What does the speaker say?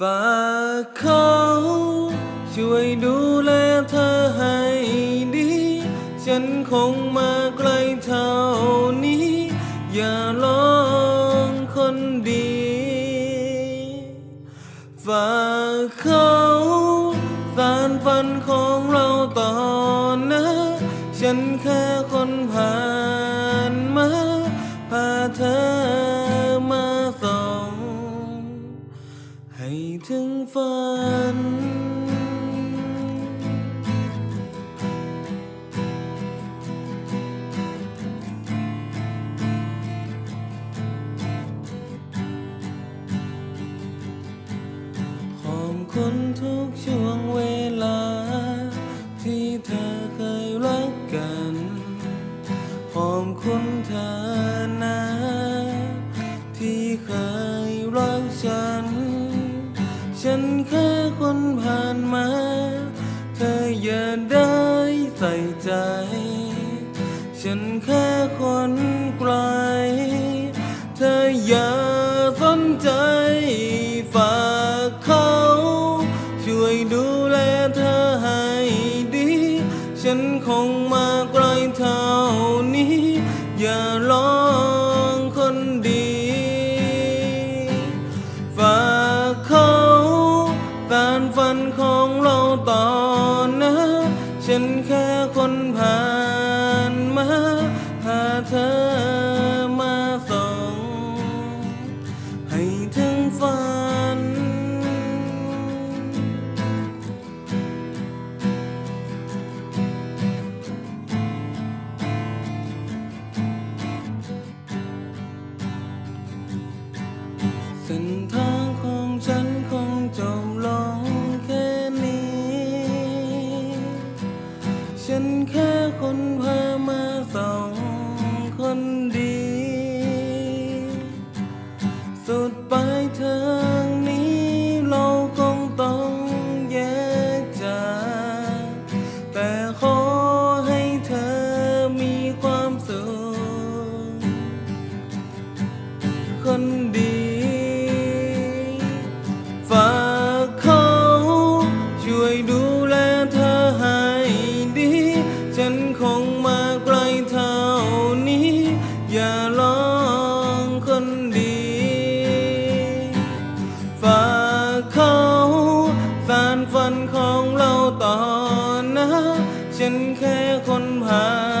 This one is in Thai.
ฝากเขาช่วยดูแลเธอให้ดี ฉันคงมาไกลเท่านี้ อย่าลองคนดีฝากเขาสารฝันของเราต่อนะ ฉันแค่ ให้ถึงฝัน ขอบคุณทุกช่วงเวลา ที่เธอเคยรักกัน ขอบคุณเธอนะ ที่เคยรักฉัน ฉันแค่คนผ่านมา เธออย่าได้ใส่ใจ ฉันแค่คนไกล เธออย่าสนใจ ฝากเขา ช่วยดูแลเธอให้ดี ฉันคงมาไกลเท่านี้ อย่า คนพามาสองคนดี สุดปลายเธอ ตอนนะ ฉันแค่คนผ่าน